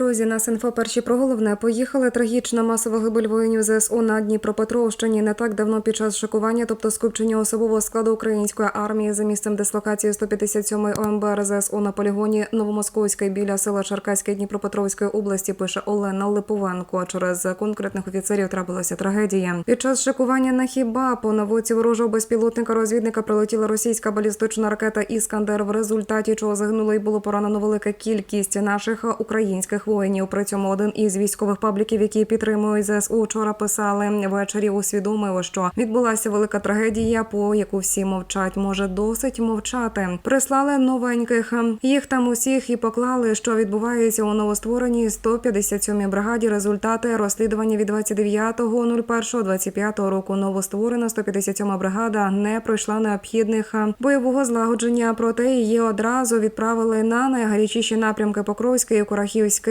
Друзі, нас інфо перші про головне. Поїхали. Трагічна масова гибель воїнів ЗСУ на Дніпропетровщині. Не так давно під час шикування, тобто скупчення особового складу української армії за місцем дислокації 157-ї ОМБР ЗСУ на полігоні Новомосковської біля села Черкаське Дніпропетровської області. Пише Олена Липовенко. Через конкретних офіцерів трапилася трагедія. Під час шикування на хіба по наводці ворожого безпілотника розвідника прилетіла російська балістична ракета Іскандер, в результаті чого загинуло і було поранено велика кількість наших українських воїнів. При цьому один із військових пабліків, які підтримують ЗСУ, вчора писали ввечері. Усвідомив, що відбулася велика трагедія, по яку всі мовчать. Може досить мовчати. Прислали новеньких. Їх там усіх і поклали, що відбувається у новоствореній 157-й бригаді. Результати розслідування від 29.01.25 року. Новостворена 157 бригада не пройшла необхідних бойового злагодження. Проте її одразу відправили на найгарячіші напрямки Покровської і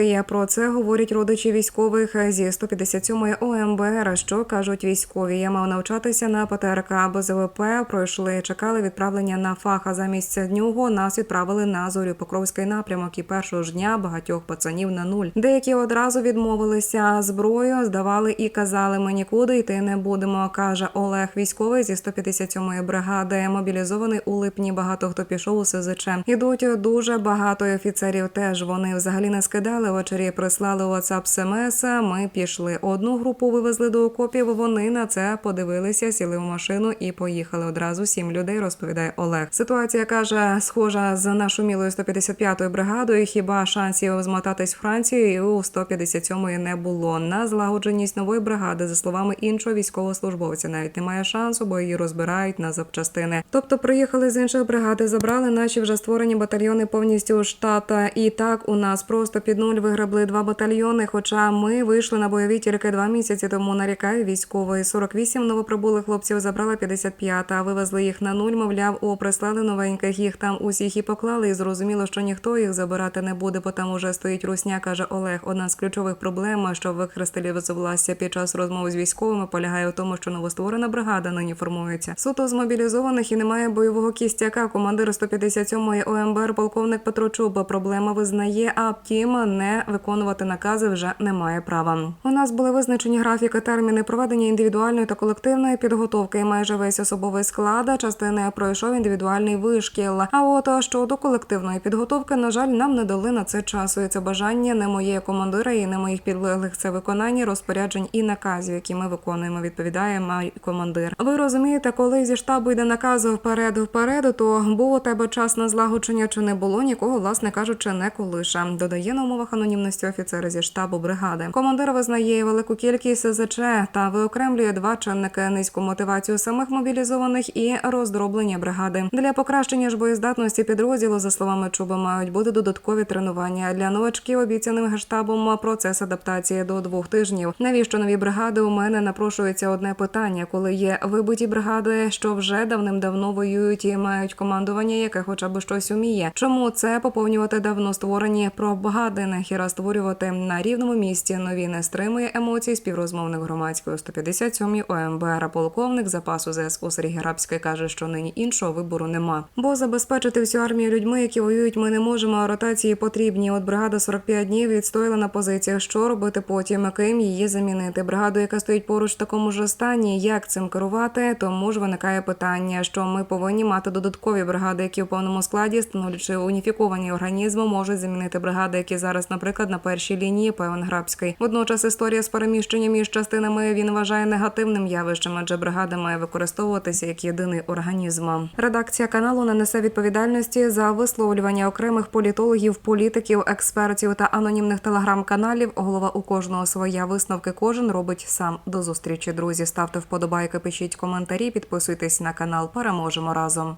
Курахівської. Про це говорять родичі військових зі 157-ї ОМБР. Що кажуть військові? Я мав навчатися на ПТРК або ЗВП. Пройшли, чекали відправлення на фах. А замість нього нас відправили на зорю Покровський напрямок. І першого ж дня багатьох пацанів на нуль. Деякі одразу відмовилися зброю, здавали і казали: ми нікуди йти не будемо. каже Олег, військовий зі 157-ї бригади. Мобілізований у липні. Багато хто пішов у СЗЧ. Ідуть дуже багато офіцерів. Теж вони взагалі не скидали ввечері. Прислали WhatsApp смс. Ми пішли. Одну групу вивезли до окопів. Вони на це подивилися, сіли в машину і поїхали. Одразу сім людей. Розповідає Олег. Ситуація каже, схожа з нашумілою 155-ю бригадою. Хіба шансів змотатись в Францію у 157-ї не було. На злагодженість нової бригади, за словами іншого військовослужбовця, навіть немає шансу, бо її розбирають на запчастини. Тобто приїхали з іншої бригади, забрали наші вже створені батальйони повністю штата. І так у нас просто під нуль виграбли два батальйони. Хоча ми вийшли на бойові тільки два місяці тому. Нарікає військовий 48 новоприбулих хлопців забрала 55, а вивезли їх на нуль. Мовляв, о, прислали новеньких. Їх там усіх і поклали. І зрозуміло, що ніхто їх забирати не буде, бо там уже стоїть русня, каже Олег. Одна з ключових проблем, що викристалізувалася під час розмови з військовими, полягає в тому, що новостворена бригада нині формується. Суто змобілізованих і немає бойового кістяка. Командир 157-ї ОМБР, полковник Петро Чуба, проблема визнає, а втім, не виконувати накази вже немає права. У нас були визначені графіки, терміни проведення індивідуальної та колективної підготовки. Майже весь особовий склад частини пройшов індивідуальний вишкіл. А от щодо колективної підготовки, на жаль, нам не дали на це часу. І це бажання не моєї командира і не моїх підлеглих. Це виконання розпоряджень і наказів, які ми виконуємо. Відповідає мій командир. Ви розумієте, коли зі штабу йде наказ вперед, вперед, то був у тебе час на злагодження чи не було нікого, власне кажучи, не колише. Додає на умовах анонімності офіцери зі штабу бригади. Командир визнає велику кількість СЗЧ та виокремлює два чинники: низьку мотивацію самих мобілізованих і роздроблення бригади. Для покращення ж боєздатності підрозділу, за словами Чуба, мають бути додаткові тренування для новачків. Обіцяним гештабом процес адаптації до двох тижнів. Навіщо нові бригади? У мене напрошується одне питання, коли є вибиті бригади, що вже давним-давно воюють і мають командування, яке хоча б щось уміє. Чому це поповнювати давно створені пробгади, нахіра створювати на рівному місці нові не стримує емоцій співрозмовник громадської 157 ОМБР. Полковник запасу ЗСУ Сергій Грабський каже, що нині іншого вибору нема. Бо забезпечити всю армію людьми, які воюють, ми не можемо. а Ротації потрібні. От бригада 45 днів відстояла на позиціях. Що робити потім? Ким її замінити? Бригаду, яка стоїть поруч в такому ж стані. Як цим керувати? Тому ж виникає питання, що ми повинні мати додаткові бригади, які в повному складі, становлячи уніфіковані організми, можуть замінити бригади, які зараз, наприклад, на першій лінії Певенграбський. Водночас історія з переміщенням між частинами він вважає негативним явищем, адже бригада має використовуватися як єдиний організм. Редакція каналу не несе відповідальності за висловлювання окремих політологів, політиків, експертів та анонімних телеграм-каналів. Голова у кожного своя висновки. Кожен робить сам. До зустрічі, друзі. Ставте вподобайки, пишіть коментарі, підписуйтесь на канал. Переможемо разом.